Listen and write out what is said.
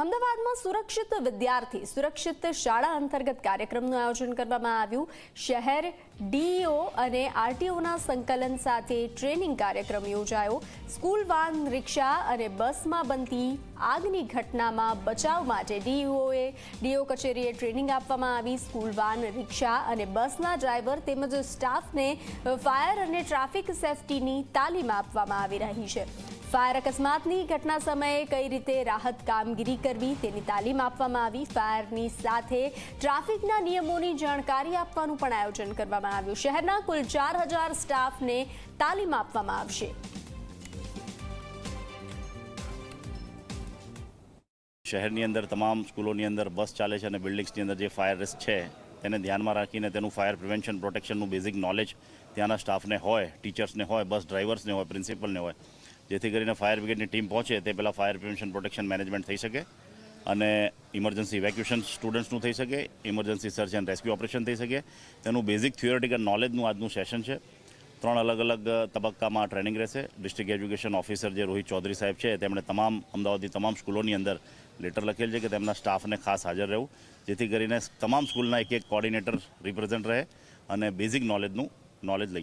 અમદાવાદમાં સુરક્ષિત વિદ્યાર્થી, સુરક્ષિત શાળા અંતર્ગત કાર્યક્રમનું આયોજન કરવામાં આવ્યું. શહેર ડીઈઓ અને આરટીઓના સંકલન સાથે ટ્રેનિંગ કાર્યક્રમ યોજાયો. સ્કૂલ વાન, રિક્ષા અને બસમાં બનતી આગની ઘટનામાં બચાવ માટે ડીઈઓએ ડીઓ કચેરીએ ટ્રેનિંગ આપવામાં આવી. સ્કૂલ વાન, રિક્ષા અને બસના ડ્રાઈવર તેમજ સ્ટાફને ફાયર અને ટ્રાફિક સેફટીની તાલીમ આપવામાં આવી રહી છે. ફાયર અકસ્માતની ઘટના સમયે કઈ રીતે રાહત કામગીરી કરવી તેની તાલીમ આપવામાં આવી. ફાયરની સાથે ટ્રાફિકના નિયમોની જાણકારી આપવાનું પણ આયોજન કરવામાં આવ્યું. શહેરના કુલ ચાર હજાર સ્ટાફને તાલીમ આપવામાં આવશે. શહેરની અંદર તમામ સ્કૂલોની અંદર બસ ચાલે છે અને બિલ્ડિંગ્સની અંદર જે ફાયર રિસ્ક છે તેને ધ્યાનમાં રાખીને તેનું ફાયર પ્રિવેન્શન, પ્રોટેક્શનનું બેઝિક નોલેજ ત્યાંના સ્ટાફને હોય, ટીચર્સને હોય, બસ ડ્રાઈવર્સને હોય, પ્રિન્સિપલને હોય. જેથી કરીને ફાયર બ્રિગેડની ટીમ પહોંચે તે પહેલાં ફાયર પ્રિવેન્શન પ્રોટેક્શન મેનેજમેન્ટ થઈ શકે અને ઇમરજન્સી ઇવેક્યુએશન સ્ટુડન્ટ્સનું થઈ શકે, emergency search and rescue operation થઈ શકે. તેનું બેઝિક થિયોરિટિકલ નોલેજનું આજનું સેશન છે. ત્રણ અલગ અલગ તબક્કામાં ટ્રેનિંગ રહેશે. ડિસ્ટ્રિક્ટ એજ્યુકેશન ઓફિસર જે રોહિત ચૌધરી સાહેબ છે, તેમણે તમામ અમદાવાદની તમામ સ્કૂલોની અંદર લેટર લખેલ છે કે તેમના સ્ટાફને ખાસ હાજર રહેવું, જેથી કરીને તમામ સ્કૂલના એક એક કોર્ડિનેટર રિપ્રેઝેન્ટ રહે અને બેઝિક નોલેજનું નોલેજ લઈ